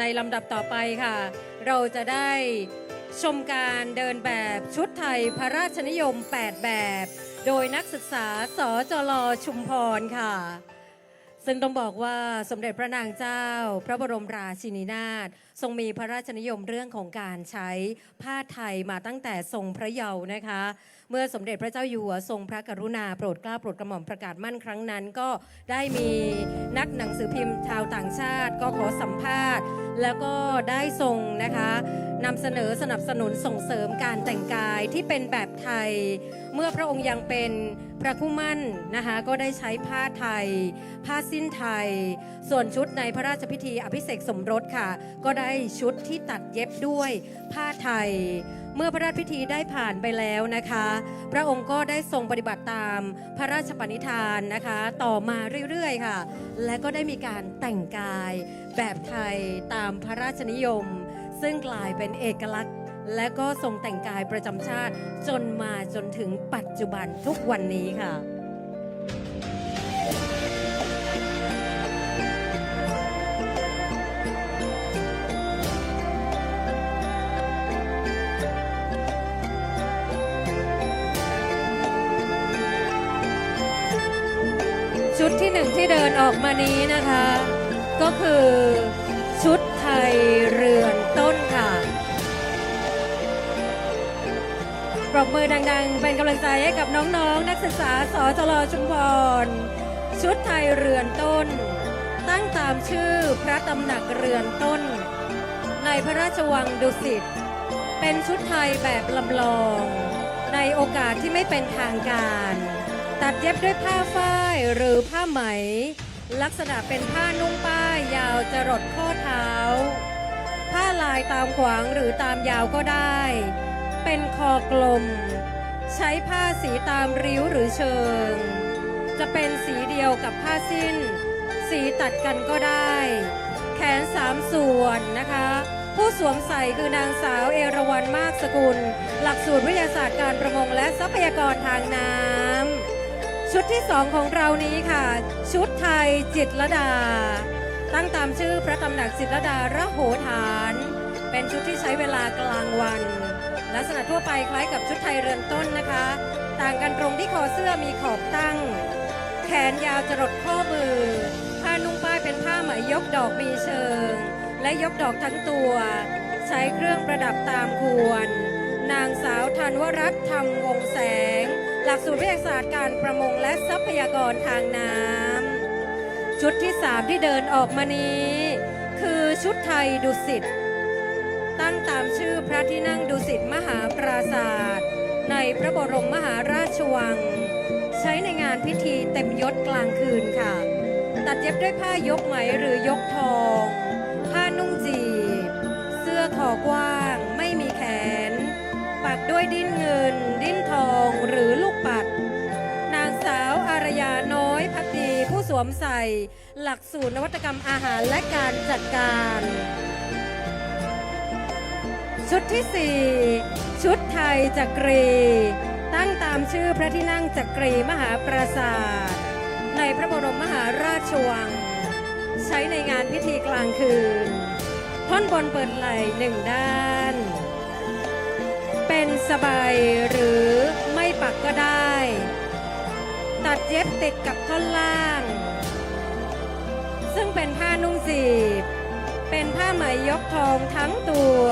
ในลำดับต่อไปค่ะ เราจะได้ชมการเดินแบบชุดไทยพระราชนิยม 8 แบบ โดยนักศึกษาสจลชุมพรค่ะ ซึ่งต้องบอกว่าสมเด็จพระนางเจ้า พระบรมราชินีนาถทรงมีพระราชนิยมเรื่องของการใช้ผ้าไทยมาตั้งแต่ทรงพระเยาว์นะคะ เมื่อสมเด็จพระเจ้าอยู่หัวทรงพระกรุณาโปรดเกล้าโปรดกระหม่อมประกาศมั่นครั้งนั้น ก็ได้มีนักหนังสือพิมพ์ชาวต่างชาติ ก็ขอสัมภาษณ์ แล้วก็ได้ทรงนะคะ นำเสนอสนับสนุนส่งเสริมการแต่งกายที่เป็นแบบไทย เมื่อพระองค์ยังเป็นพระคู่มั่นนะคะก็ได้ใช้ผ้าไทย ผ้าสิ้นไทย ส่วนชุดในพระราชพิธีอภิเษกสมรสค่ะ ก็ได้ชุดที่ตัดเย็บด้วยผ้าไทย เมื่อพระราชพิธีได้ผ่านไปแล้วนะคะ พระองค์ก็ได้ทรงปฏิบัติตามพระราชปณิธานนะคะ ต่อมาเรื่อยๆค่ะ และก็ได้มีการแต่งกายแบบไทยตามพระราชนิยม ซึ่งกลายเป็นเอกลักษณ์ และก็ทรงแต่งกายประจำชาติจนมาจนถึงปัจจุบันทุกวันนี้ค่ะ ชุดที่หนึ่งที่เดินออกมานี้นะคะ บมือดังๆ เป็นกำลังใจให้กับน้องๆนักศึกษาสจลชุมพรชุดไทยเรือนต้น ตั้งตามชื่อพระตำหนักเรือนต้น ในพระราชวังดุสิตเป็นชุดไทยแบบลำลอง ในโอกาสที่ไม่เป็นทางการ ตัดเย็บด้วยผ้าฝ้ายหรือผ้าไหม ลักษณะเป็นผ้านุ่งป้ายยาวจรดข้อเท้า ผ้าลายตามขวางหรือตามยาวก็ได้ เป็นคอกลม ใช้ผ้าสีตามริ้วหรือเชิง จะเป็นสีเดียวกับผ้าสิ้น สีตัดกันก็ได้ แขนสามส่วนนะคะ ผู้สวมใส่คือนางสาวเอราวัณมากสกุล หลักสูตรวิทยาศาสตร์การประมงและทรัพยากรทางน้ำชุดที่สองของเรานี้ค่ะ ชุดไทยจิตรลดา ตั้งตามชื่อพระตำหนักจิตรลดาระโหฐาน เป็นชุดที่ใช้เวลากลางวัน ลักษณะทั่วไปคล้ายกับชุดไทยเรือนต้นนะคะ ต่างกันตรงที่คอเสื้อมีขอบตั้ง แขนยาวจรดข้อมือ ผ้านุ่งป้ายเป็นผ้าไหมยกดอกมีเชิง และยกดอกทั้งตัว ใช้เครื่องประดับตามควร นางสาวธันวรัตน์ธรรมวงแสง หลักสูตรวิทยาศาสตร์การประมงและทรัพยากรทางน้ำชุดที่สามที่เดินออกมานี้ คือชุดไทยดุสิต ตั้งตามชื่อพระที่นั่งดุสิตมหาปราศาสตร์ในพระบรมมหาราชวัง ใช้ในงานพิธีเต็มยศกลางคืนค่ะ ตัดเย็บด้วยผ้ายกไหมหรือยกทอง ผ้านุ่งจีบ เสื้อคอกว้างไม่มีแขน ปักด้วยดิ้นเงิน ดิ้นทองหรือลูกปัด นางสาวอารยาน้อยพักดีผู้สวมใส่ หลักสูตรนวัตกรรมอาหารและการจัดการ ชุดที่ 4 ชุดไทยจักรี ตั้งตามชื่อพระที่นั่งจักรีมหาปราศาสตร์ในพระบรมมหาราชวัง ใช้ในงานพิธีกลางคืน ท่อนบนเปิดไหล่หนึ่งด้าน เป็นสบายหรือไม่ปักก็ได้ ตัดเย็บติดกับท่อนล่าง ซึ่งเป็นผ้านุ่งสีบเป็นผ้าไหมยกทองทั้งตัว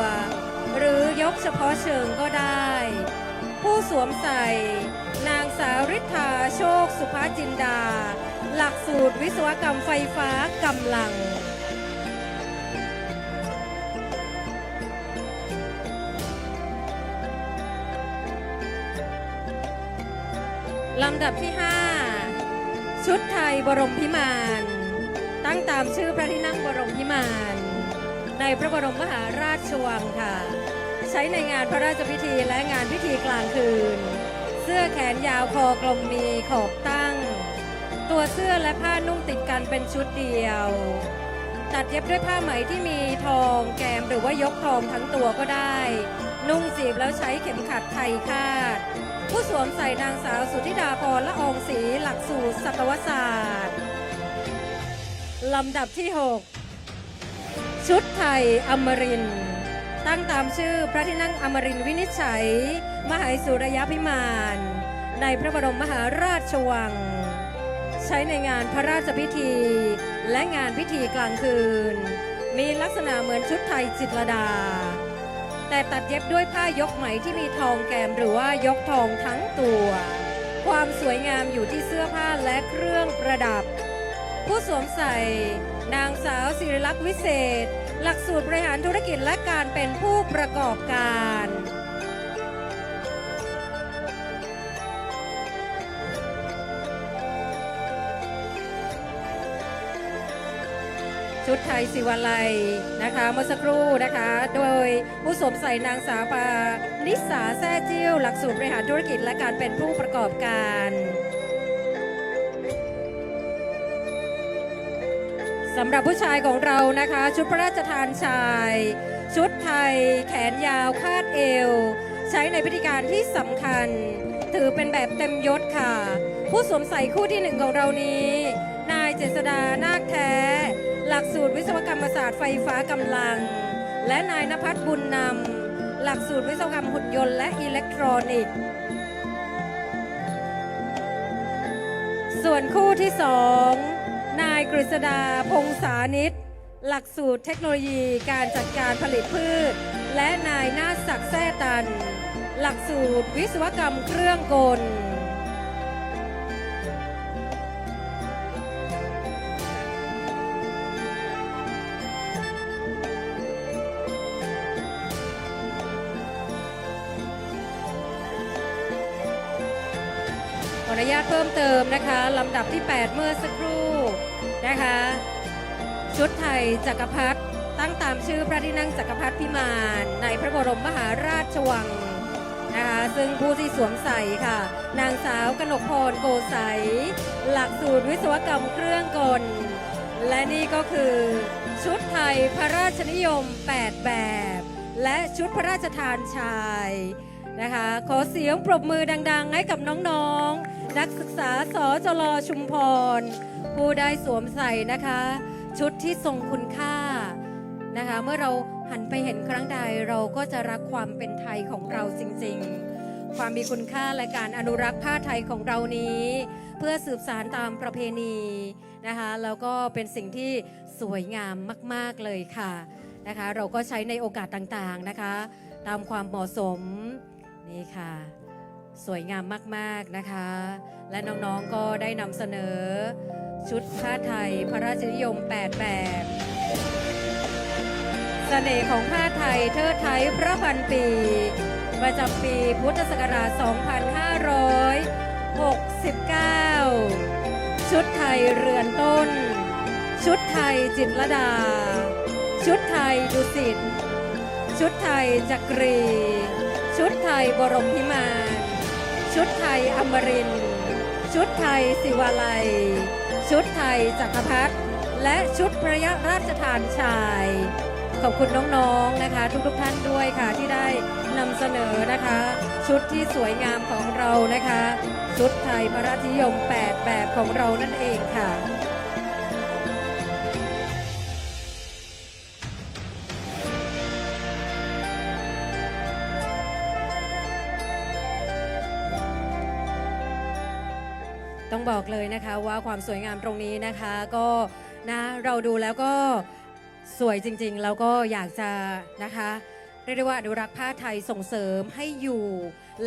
หรือยกเฉพาะเชิงก็ได้ ผู้สวมใส่ นางสาวริธาโชคสุภาจินดา หลักสูตรวิศวกรรมไฟฟ้ากำลังลำดับที่ 5 ชุดไทยบรมพิมาน ตั้งตามชื่อพระที่นั่งบรมพิมาน ในพระบรมมหาราชวังค่ะ ใช้ในงานพระราชพิธีและงานพิธีกลางคืน เสื้อแขนยาวคอกลมมีขอบตั้ง ตัวเสื้อและผ้านุ่งติดกันเป็นชุดเดียว ตัดเย็บด้วยผ้าไหมที่มีทองแกมหรือว่ายกทองทั้งตัวก็ได้ นุ่งสีบแล้วใช้เข็มขัดไทยคาด ผู้สวมใส่นางสาวสุธิดาพรละอองศรีหลักสูตรสัตวศาสตร์ลำดับที่ 6 ชุดไทยอมรินต์ตั้งตามชื่อพระที่นั่งอมรินทร์วินิจฉัย มหาสุรยพิมาน ในพระบรมมหาราชวัง ใช้ในงานพระราชพิธี และงานพิธีกลางคืน มีลักษณะเหมือนชุดไทยจิตรดา แต่ตัดเย็บด้วยผ้ายกไหมที่มีทองแกมหรือว่ายกทองทั้งตัว ความสวยงามอยู่ที่เสื้อผ้าและเครื่องประดับ ผู้สวมใส่ นางสาวศิริลักษณ์วิเศษ หลักสูตรบริหารธุรกิจและการเป็นผู้ประกอบการชุดไทยศิวาลัยนะคะเมื่อสักครู่นะคะ โดยผู้สวมใส่นางสาวปานิสาแซ่จิ้ว หลักสูตรบริหารธุรกิจและการเป็นผู้ประกอบการ สำหรับผู้ชายของเรานะคะ ชุดพระราชทานชาย ชุดไทย แขนยาวคาดเอว ใช้ในพิธีการที่สำคัญ ถือเป็นแบบเต็มยศค่ะ ผู้สวมใส่คู่ที่หนึ่งของเรานี้ นายเจษดานาคแท้ หลักสูตรวิศวกรรมศาสตร์ไฟฟ้ากำลัง และนายนภัสบุญนำหลักสูตรวิศวกรรมหุ่นยนต์และอิเล็กทรอนิกส์ส่วนคู่ที่สอง นายกฤษดาพงษานิตหลักสูตรเทคโนโลยีการจัดการผลิตพืช และนายนาศักดิ์แท่ตัน หลักสูตรวิศวกรรมเครื่องกล ขออนุญาตเพิ่มเติมนะคะลำดับที่ 8 เมื่อสักครู่ นะคะ ชุดไทยจักรพรรดิตั้งตามชื่อพระที่นั่งจักรพรรดิพิมานในพระบรมมหาราชวังนะคะซึ่งผู้ที่สวมใส่ค่ะ นางสาวกนกพรโกใสหลักสูตรวิศวกรรมเครื่องกล และนี่ก็คือชุดไทยพระราชนิยม 8 แบบ และชุดพระราชทานชายนะคะขอเสียงปรบมือดัง ๆ ให้กับน้อง ๆ นักศึกษาสจลชุมพร ผู้ได้สวมใส่นะคะ ชุดที่ทรงคุณค่านะคะ เมื่อเราหันไปเห็นครั้งใดเราก็จะรักความเป็นไทยของเราจริง ๆ ความมีคุณค่าและการอนุรักษ์ผ้าไทยของเรานี้ เพื่อสืบสารตามประเพณีนะคะแล้วก็เป็นสิ่งที่สวยงามมาก ๆเลยค่ะนะคะ เราก็ใช้ในโอกาสต่างๆนะคะ ตามความเหมาะสมนี่ค่ะ สวยงามมากๆนะคะ และน้องๆก็ได้นำเสนอ ชุดผ้าไทยพระราชนิยม 8 แบบเสน่ห์ของผ้าไทยเทิดไทยพระพันปี ประจำปีพุทธศักราช 2569 ชุดไทยเรือนต้น ชุดไทยจิตรดา ชุดไทยดุสิตชุดไทยจักรี ชุดไทยบรมพิมาน ชุดไทยอมรินทร์ชุดไทยศิวาลัย ชุดไทยจักรพรรดิและชุดพระยาราชทานชาย ขอบคุณน้องๆนะคะ ทุกๆท่านด้วยค่ะที่ได้นำเสนอนะคะ ชุดที่สวยงามของเรานะคะ ชุดไทยพระราชนิยม 8 แบบของเรานั่นเองค่ะ ต้องบอกเลยนะคะว่าความสวยงามตรงนี้นะคะก็นะเราดูแล้วก็สวยจริงๆ แล้วก็อยากจะนะคะเรียกได้ว่าอนุรักษ์ผ้าไทยส่งเสริมให้อยู่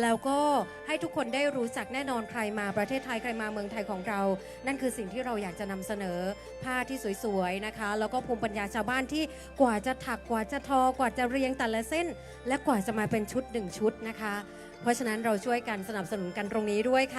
แล้วก็ให้ทุกคนได้รู้จักแน่นอนใครมาประเทศไทยใครมาเมืองไทยของเรา นั่นคือสิ่งที่เราอยากจะนำเสนอผ้าที่สวยๆนะคะ แล้วก็ภูมิปัญญาชาวบ้านที่กว่าจะถักกว่าจะทอกว่าจะเรียงแต่ละเส้น และกว่าจะมาเป็นชุดหนึ่งชุดนะคะ เพราะฉะนั้นเราช่วยกันสนับสนุนกันตรงนี้ด้วยค่ะ